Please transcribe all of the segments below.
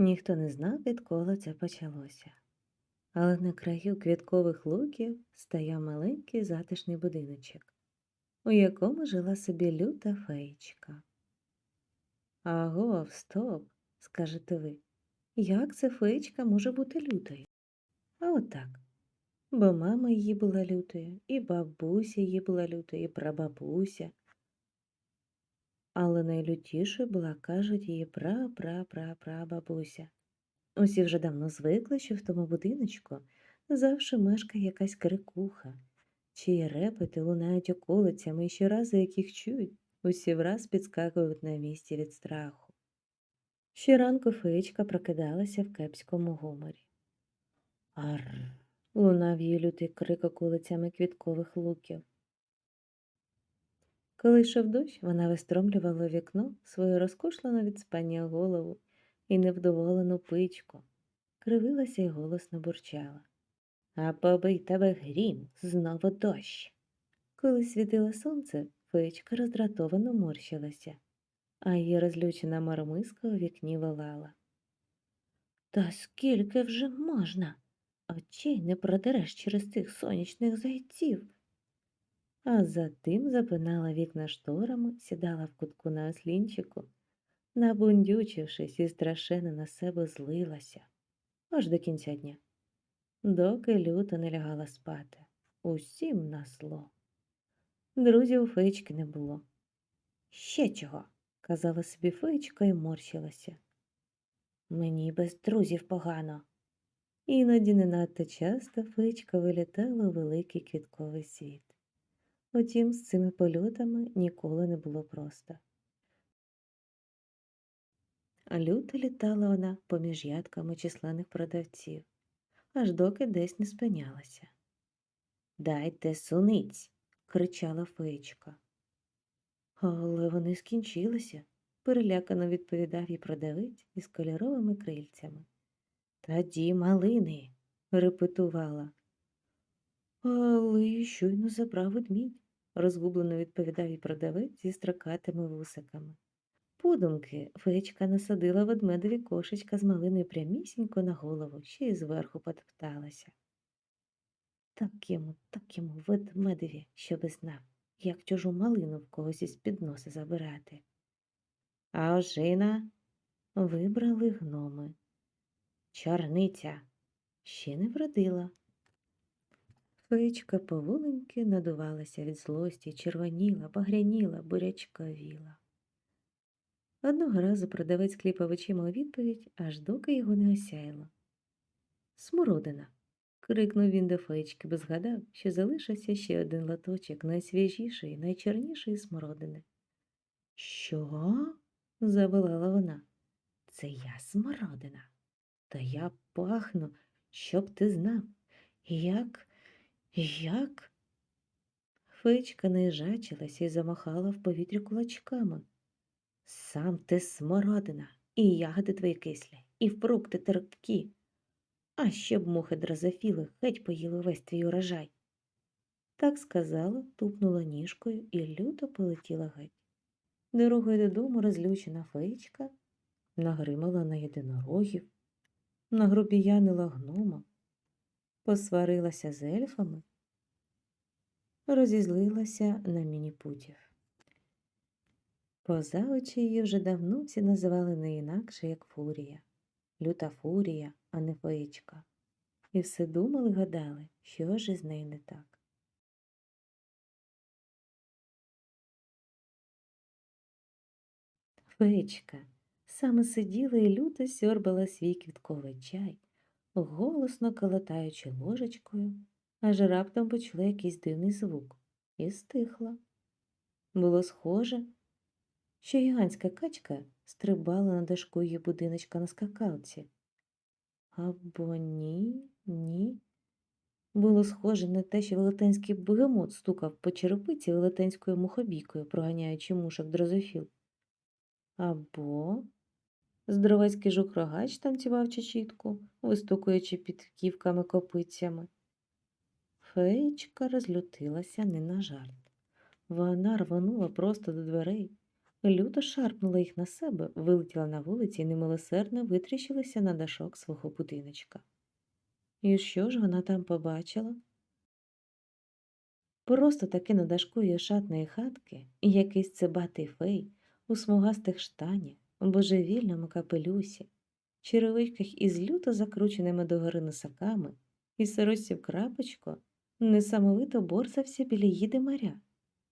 Ніхто не знав, відколи це почалося. Але на краю квіткових луків стояв маленький затишний будиночок, у якому жила собі люта феєчка. Агов, стоп, скажете ви, як це феєчка може бути лютою? А отак. Бо мама її була лютою, і бабуся її була лютою, і прабабуся. Але найлютішою була, кажуть, її пра-пра-пра-прабабуся. Усі вже давно звикли, що в тому будиночку завжди мешкає якась крикуха, чиї репети лунають околицями і щоразу, як їх чують, усі враз підскакують на місці від страху. Щоранку феєчка прокидалася в кепському гуморі. Ар. лунав її лютий крик околицями квіткових луків. Коли йшов дощ, вона вистромлювала у вікно свою розкошлену від спання голову і невдоволену пичку, кривилася й голосно бурчала. А побий тебе грім, знову дощ. Коли світило сонце, пичка роздратовано морщилася, а її розлючена мармиска у вікні волала. Та скільки вже можна? Очей не продереш через цих сонячних зайців. А затим запинала вікна шторами, сідала в кутку на ослінчику, набундючившись і страшенно на себе злилася аж до кінця дня, доки люто не лягала спати. Усім на зло. Друзів у феєчки не було. Ще чого, казала собі феєчка і морщилася. Мені без друзів погано. Іноді не надто часто феєчка вилітала у великий квітковий світ. Утім, з цими польотами ніколи не було просто. А люто літала вона поміж ядками численних продавців, аж доки десь не спинялася. Дайте суниць. кричала феєчка. Але вони скінчилися, перелякано відповідав їй продавець із кольоровими крильцями. Тоді малини, репетувала. Але щойно забрав ведмідь, розгублено відповідав їй продавець зі строкатими вусиками. Подумки феєчка насадила ведмедові кошечка з малиною прямісінько на голову, ще й зверху потопталася. Так йому, так йому ведмедеві, щоби знав, як чужу малину в когось із під носа забирати. А ожина вибрали гноми. Чарниця ще не вродила. Феєчка поволеньки надувалася від злості, червоніла, багряніла, бурячковіла. Одного разу продавець кліпав очима у відповідь, аж доки його не осяяло. Смородина. крикнув він до феєчки, бо згадав, що залишився ще один латочок найсвіжішої, найчорнішої смородини. Що? заволала вона. Це я смородина. Та я пахну, щоб ти знав. Як, як? Феєчка наїжачилася і замахала в повітрі кулачками. Сам ти смородина, і ягоди твої кислі, і фрукти терпкі. А щоб мухи дрозофіли геть поїли весь твій урожай. Так сказала, тупнула ніжкою і люто полетіла геть. Дорогою додому розлючена феєчка нагримала на єдинорогів, нагрубіянила гнома, посварилася з ельфами, розізлилася на мініпутів. Поза очі її вже давно всі називали не інакше, як фурія, люта фурія, а не феєчка. І все думали, гадали, що ж із нею не так. Феєчка саме сиділа і люто сьорбала свій квітковий чай, голосно калатаючи ложечкою, аж раптом почула якийсь дивний звук і стихла. Було схоже, що гігантська качка стрибала на дашку її будиночка на скакалці. Або ні, ні. Було схоже на те, що велетенський бегемот стукав по черепиці велетенською мухобійкою, проганяючи мушок дрозофіл. Або здоровецький жук-рогач танцював чечітку, вистукуючи під ківками копицями. Феєчка розлютилася не на жарт. Вона рванула просто до дверей, Люто шарпнула їх на себе, вилетіла на вулиці і немилосердно витріщилася на дашок свого будиночка. І що ж вона там побачила? Просто таки на дашку її шатної хатки якийсь цибатий фей у смугастих штанях, божевільному капелюсі, черевичках із люто закрученими догори носаками і сорочці в крапочку, несамовито борсався біля її димаря,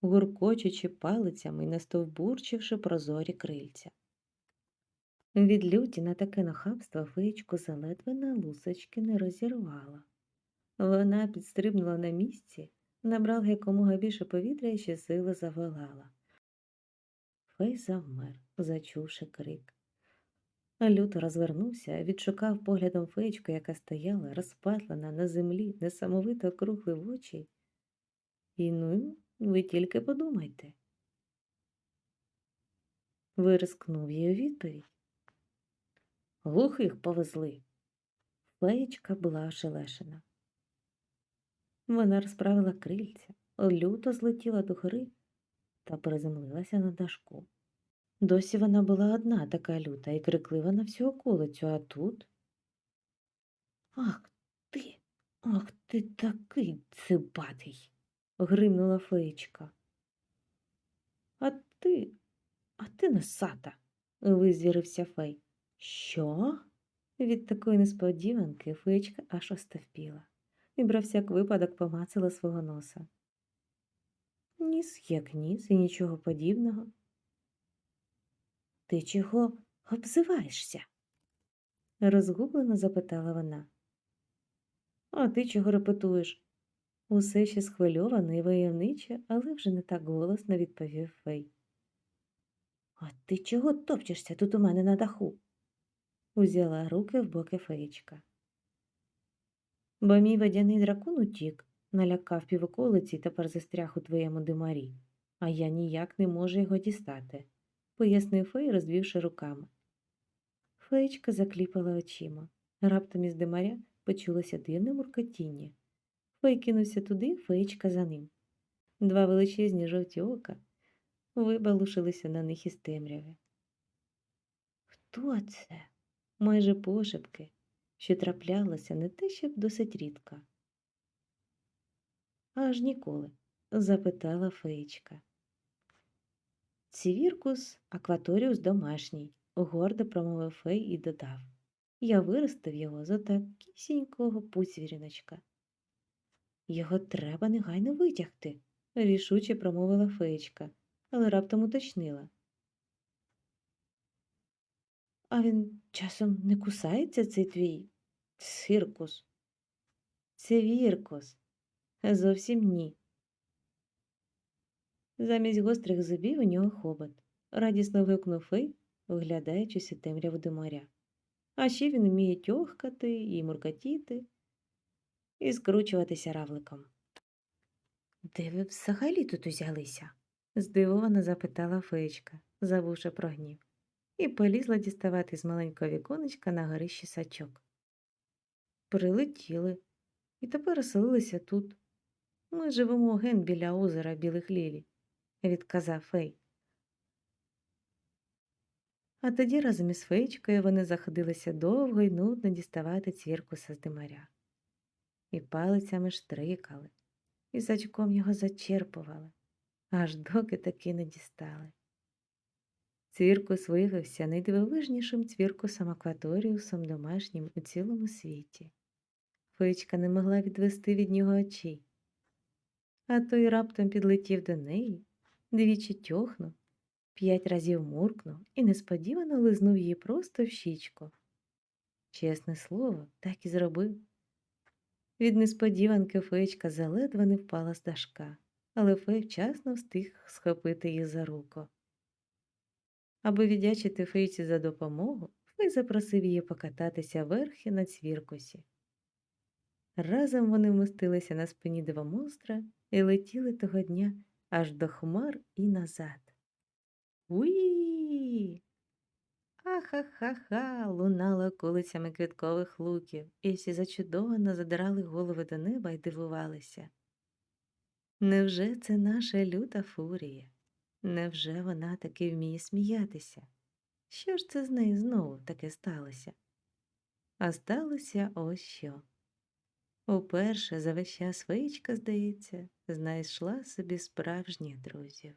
гуркочучи палицями й настовбурчивши прозорі крильця. Від люті на таке нахабство феєчку заледве на лусочки не розірвала. Вона підстрибнула на місці, набрала якомога більше повітря і ще сили заволала. Фей завмер, зачувши крик. Люто розвернувся, відшукав поглядом феєчку, яка стояла, розпатлена на землі, несамовито кругли в очі. І ну, ви тільки подумайте. Вирискнув у відповідь. Глухих повезли. Феєчка була ошелешена. Вона розправила крильця, люто злетіла до гори та приземлилася на дашку. Досі вона була одна така люта і криклива на всю околицю, а тут. Ах ти, ах ти такий цибатий, гримнула феєчка. А ти, а ти носата, визвірився фей. Що? Від такої несподіванки феєчка аж остовпіла і про всяк випадок помацала свого носа. Ніс як ніс і нічого подібного. Ти чого обзиваєшся? розгублено запитала вона. А ти чого репетуєш? Усе ще схвильовано і войовниче, але вже не так голосно відповів Фей. А ти чого топчешся тут у мене на даху? Узяла руки в боки феєчка. Бо мій водяний дракон утік, налякав півоколиці і тепер застряг у твоєму димарі, а я ніяк не можу його дістати, пояснив Фей, розвівши руками. Феєчка закліпала очима. Раптом із димаря почулося дивне муркотіння. Фей кинувся туди, феєчка за ним. Два величезні жовті ока вибалушилися на них із темряви. Хто це? Майже пошепки, що траплялося не те, щоб досить рідко. Аж ніколи? запитала феєчка. Цівіркус акваторіус домашній, гордо промовив фей і додав. Я виростив його за такісінького пуцвіріночка. Його треба негайно витягти, рішуче промовила феєчка, але раптом уточнила. А він часом не кусається цей твій циркус? Це віркус. Зовсім ні. Замість гострих зубів у нього хобот. Радісно вигукнув Фей, вглядаючись у темряву до моря. А ще він вміє тьохкати і муркотіти, і скручуватися равликом. Де ви взагалі тут узялися? здивовано запитала феєчка, забувши про гнів, і полізла діставати з маленького віконечка на горищі сачок. Прилетіли і тепер оселилися тут. Ми живемо ген біля озера білих лілій, відказав Фей. А тоді разом із феєчкою вони заходилися довго й нудно діставати цвіркуса з димаря. І палицями штрикали, і сачком його зачерпували, аж доки таки не дістали. Цвіркус виявився найдивовижнішим цвіркусом акваторіусом домашнім у цілому світі. Феєчка не могла відвести від нього очей. А той раптом підлетів до неї, двічі тьохнув, п'ять разів муркнув і несподівано лизнув її просто в щічку. Чесне слово, так і зробив. Від несподіванки феєчка заледве не впала з дашка, але фей вчасно встиг схопити її за руку. Аби віддячити фейці за допомогу, фей запросив її покататися верхи на цвіркусі. Разом вони вмостилися на спині два монстра і летіли того дня аж до хмар і назад. Уї. Ахахаха. лунало околицями квіткових луків, і всі зачудовано задрали голови до неба і дивувалися. Невже це наша люта фурія? Невже вона таки вміє сміятися? Що ж це з нею знову таке сталося? А сталося ось що. Уперше за весь час феєчка, здається, знайшла собі справжніх друзів.